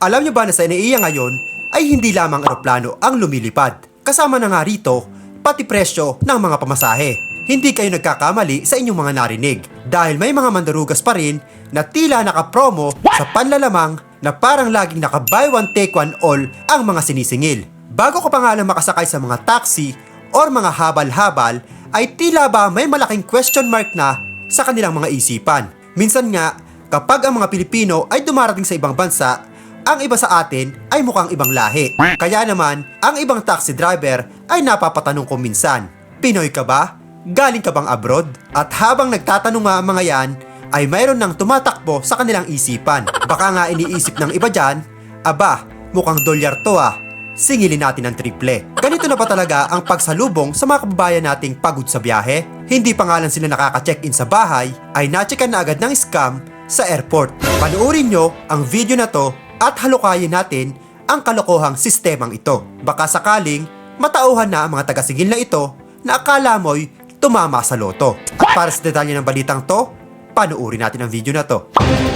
Alam niyo ba na sa NAIA ngayon ay hindi lamang eroplano ang lumilipad. Kasama na nga rito, pati presyo ng mga pamasahe. Hindi kayo nagkakamali sa inyong mga narinig dahil may mga mandarugas pa rin na tila nakapromo sa panlalamang na parang laging naka buy one take one all ang mga sinisingil. Bago ko pa nga lang makasakay sa mga taxi or mga habal-habal ay tila ba may malaking question mark na sa kanilang mga isipan. Minsan nga, kapag ang mga Pilipino ay dumarating sa ibang bansa, ang iba sa atin ay mukhang ibang lahi. Kaya naman, ang ibang taxi driver ay napapatanong ko minsan, Pinoy ka ba? Galing ka bang abroad? At habang nagtatanong nga ang mga yan, ay mayroon nang tumatakbo sa kanilang isipan. Baka nga iniisip ng iba dyan, aba, mukhang dolyar to ah. Singilin natin ang triple. Ganito na ba talaga ang pagsalubong sa mga kababayan nating pagod sa biyahe? Hindi pa nga lang sila nakaka-check-in sa bahay, ay nacheckan na agad ng scam sa airport. Panoorin nyo ang video na to at halukayin natin ang kalokohang sistemang ito. Baka sakaling matauhan na ang mga taga-sigil na ito na akala mo'y tumama sa loto. Para sa detalye ng balitang to, panoorin natin ang video na to.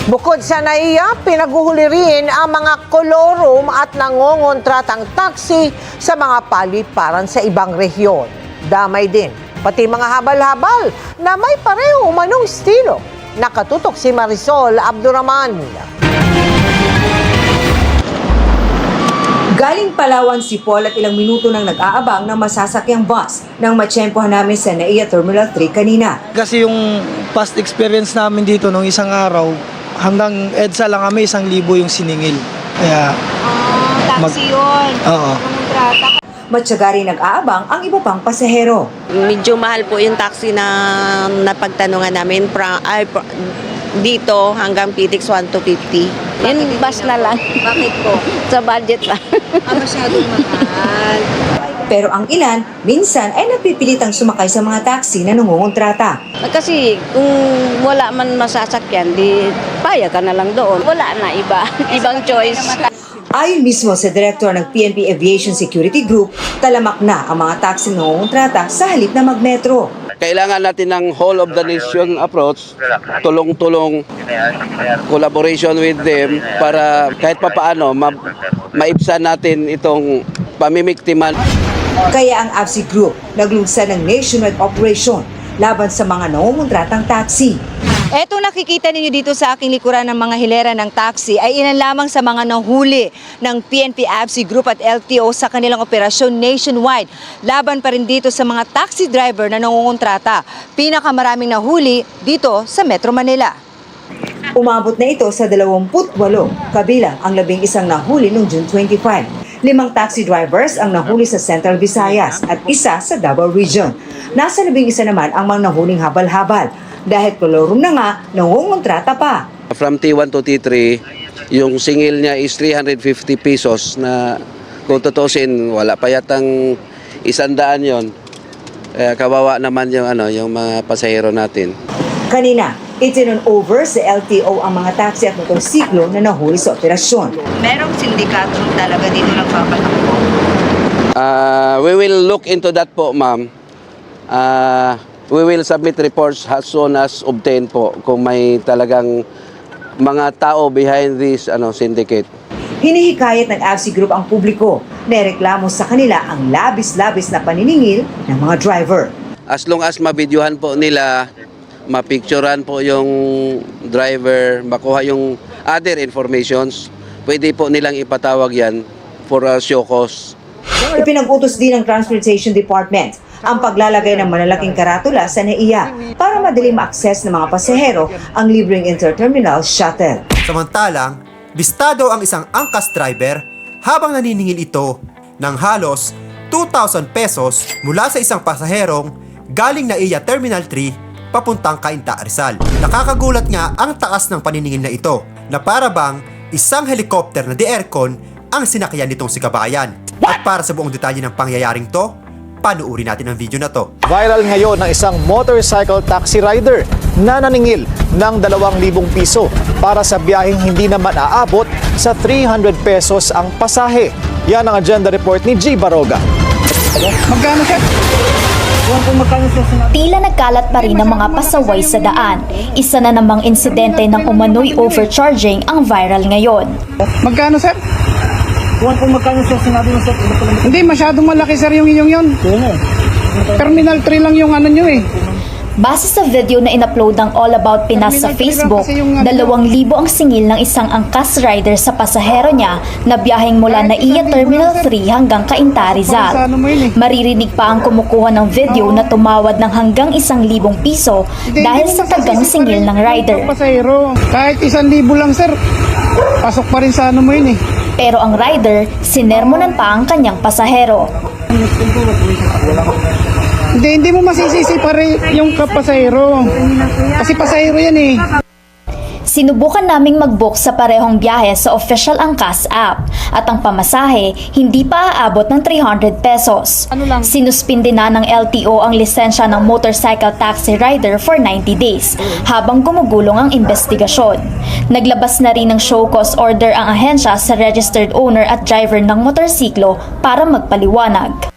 Bukod sa naiya, pinaguhuli rin ang mga kolorum at nangongontratang taxi sa mga paliparan sa ibang rehiyon. Damay din, pati mga habal-habal na may pareho umanong estilo. Nakatutok si Marisol Abduraman. Galing Palawan si Paul at ilang minuto nang nag-aabang ng masasakyang bus nang matsyempohan namin sa NAIA Terminal 3 kanina. Kasi yung past experience namin dito nung isang araw, hanggang EDSA lang kami, isang libo yung siningil. Kaya, Ah, Mag- taxi yun. oo. Kontrata. Matyaga rin nag-aabang ang iba pang pasahero. medyo mahal po yung taxi na napagtanungan namin fra, ay, fra- dito hanggang PTX 1 to 50. Yun, bus na lang. Bakit po? Sa budget lang. Ah, masyadong mahal. Pero ang ilan, minsan ay napipilitang sumakay sa mga taxi na nangungontrata. Kasi kung wala man masasakyan, di paya ka na lang doon. Wala na iba. Ibang choice. Ayon mismo sa direktor ng PNP Aviation Security Group, talamak na ang mga taxi na nangungontrata sa halip na magmetro. Kailangan natin ng whole of the nation approach, tulong-tulong collaboration with them para kahit papaano ma- maibsan natin itong pamimiktiman. Kaya ang AFSI Group naglunsad ng nationwide operation laban sa mga nangungontratang taxi. Eto nakikita ninyo dito sa aking likuran ng mga hilera ng taxi ay ilan lamang sa mga nahuli ng PNP ABSI Group at LTO sa kanilang operasyon nationwide. Laban pa rin dito sa mga taxi driver na nangungontrata. Pinakamaraming nahuli dito sa Metro Manila. Umabot na ito sa 28, kabilang ang labing isang nahuli noong June 25. Limang taxi drivers ang nahuli sa Central Visayas at isa sa Davao Region. Nasa labing isa naman ang mga nahuling habal-habal dahil kolorum na nga nangungontrata pa. From T1 to T3, yung singil niya is 350 pesos na kung tutusin, wala pa yatang isandaan yon. Kaya kawawa naman yung, ano, yung mga pasahero natin. Kanina, itinon over sa LTO ang mga taxi at motorsiklo na nahuli sa operasyon. Merong sindikato talaga dito nagpapatakbo. Uh, we will look into that po, ma'am. Uh, we will submit reports as soon as obtained po kung may talagang mga tao behind this ano syndicate. Hinihikayat ng AFSI Group ang publiko na reklamo sa kanila ang labis-labis na paniningil ng mga driver. As long as mabidyohan po nila, mapicturean po yung driver, makuha yung other informations, pwede po nilang ipatawag yan for a show cause. Ipinag-utos din ng Transportation Department ang paglalagay ng malalaking karatula sa NAIA para madali ma-access ng mga pasahero ang libreng interterminal shuttle. Samantalang, bistado ang isang angkas driver habang naniningil ito ng halos 2,000 pesos mula sa isang pasaherong galing na iya Terminal 3 papuntang Cainta Rizal. Nakakagulat nga ang taas ng paniningil na ito na para bang isang helicopter na di-aircon ang sinakyan nitong si Kabayan. At para sa buong detalye ng pangyayaring to, panuuri natin ang video na to. Viral ngayon ng isang motorcycle taxi rider na naningil ng 2,000 piso para sa biyaheng hindi naman aabot sa 300 pesos ang pasahe. Yan ang agenda report ni G. Baroga. Magkano siya? Tila nagkalat pa rin ang mga pasaway sa daan. Isa na namang insidente ng umano'y overcharging ang viral ngayon. Magkano sir? Hindi, masyadong malaki sir yung inyong yun. Terminal 3 lang yung ano nyo eh. Base sa video na inupload ng All About Pinas sa Facebook, dalawang libo ang singil ng isang angkas rider sa pasahero niya na biyaheng mula Naiya Terminal 3 hanggang Cainta Rizal. Maririnig pa ang kumukuha ng video na tumawad ng hanggang isang libong piso dahil sa tagang singil ng rider. Pasahero. Kahit isang libo lang sir, pasok pa rin sa ano mo yun eh. Pero ang rider, sinermonan pa ang kanyang pasahero. Hindi, hindi mo masisisi pa rin yung kapasahero. Kasi pasahero yan eh. Sinubukan naming mag-book sa parehong biyahe sa official Angkas app at ang pamasahe hindi pa aabot ng 300 pesos. Sinuspindi na ng LTO ang lisensya ng motorcycle taxi rider for 90 days habang gumugulong ang investigasyon. Naglabas na rin ng show cause order ang ahensya sa registered owner at driver ng motorsiklo para magpaliwanag.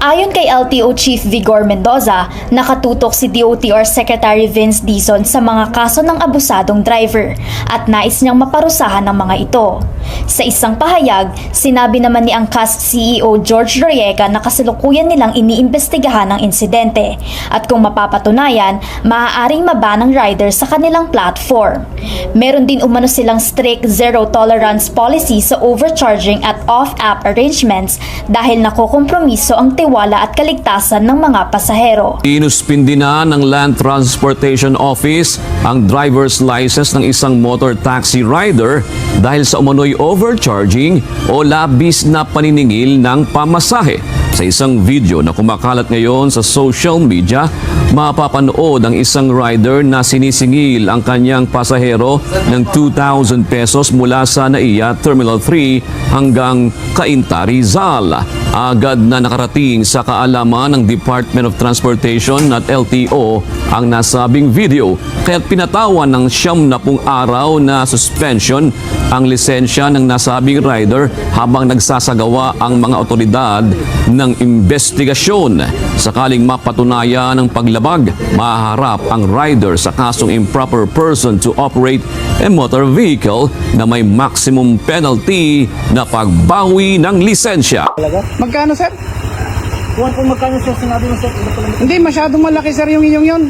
Ayon kay LTO Chief Vigor Mendoza, nakatutok si DOTR Secretary Vince Dizon sa mga kaso ng abusadong driver at nais niyang maparusahan ng mga ito. Sa isang pahayag, sinabi naman ni Angkas CEO George Royeca na kasalukuyan nilang iniimbestigahan ang insidente at kung mapapatunayan, maaaring maba ng rider sa kanilang platform. Meron din umano silang strict zero tolerance policy sa overcharging at off-app arrangements dahil nakokompromiso ang tiwala at kaligtasan ng mga pasahero. Inuspindi na ng Land Transportation Office ang driver's license ng isang motor taxi rider dahil sa umano'y overcharging o labis na paniningil ng pamasahe. Sa isang video na kumakalat ngayon sa social media, mapapanood ang isang rider na sinisingil ang kanyang pasahero ng 2,000 pesos mula sa Naiya Terminal 3 hanggang Cainta Rizal. Agad na nakarating sa kaalaman ng Department of Transportation at LTO ang nasabing video kaya't pinatawan ng siyam na pung araw na suspension ang lisensya ng nasabing rider habang nagsasagawa ang mga otoridad ng investigasyon. Sakaling mapatunayan ang paglabag, maharap ang rider sa kasong improper person to operate a motor vehicle na may maximum penalty na pagbawi ng lisensya. Magkano sir? Hindi, masyadong malaki sir yung inyong yun.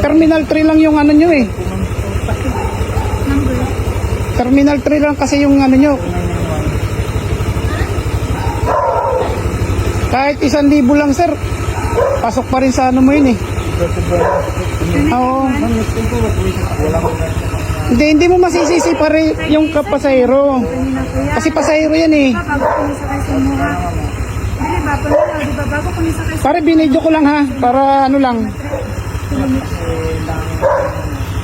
Terminal 3 lang yung ano nyo eh. Terminal 3 lang kasi yung ano nyo. Kahit isang libo lang sir, pasok pa rin sa ano mo yun eh. Oo. Hindi, hindi mo masisisi pa rin yung kapasahero. Kasi pasahero yan eh. Pare, binidyo ko lang ha, para ano lang.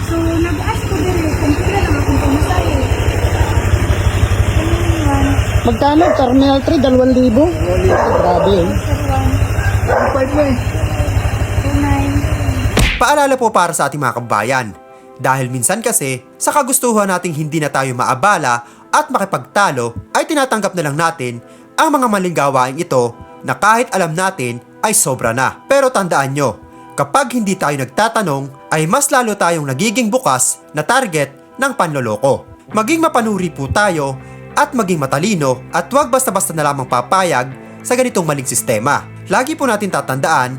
So, nag-ask ko din eh, kung kailan lang akong pumasahe. Magkano? Terminal 3, 2,000? Grabe eh. Paalala po para sa ating mga kabayan. Dahil minsan kasi, sa kagustuhan nating hindi na tayo maabala at makipagtalo, ay tinatanggap na lang natin ang mga maling gawain ito na kahit alam natin ay sobra na. Pero tandaan nyo, kapag hindi tayo nagtatanong, ay mas lalo tayong nagiging bukas na target ng panloloko. Maging mapanuri po tayo at maging matalino at huwag basta-basta na lamang papayag sa ganitong maling sistema. Lagi po natin tatandaan,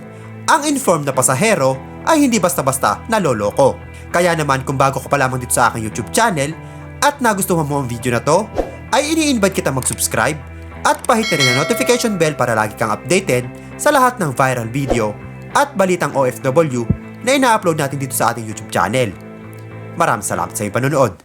ang informed na pasahero ay hindi basta-basta naloloko. Kaya naman kung bago ka pa lamang dito sa aking YouTube channel at nagustuhan mo ang video na to, ay ini-invite kita mag-subscribe at pahit na rin ang notification bell para lagi kang updated sa lahat ng viral video at balitang OFW na ina-upload natin dito sa ating YouTube channel. Maraming salamat sa iyong panonood.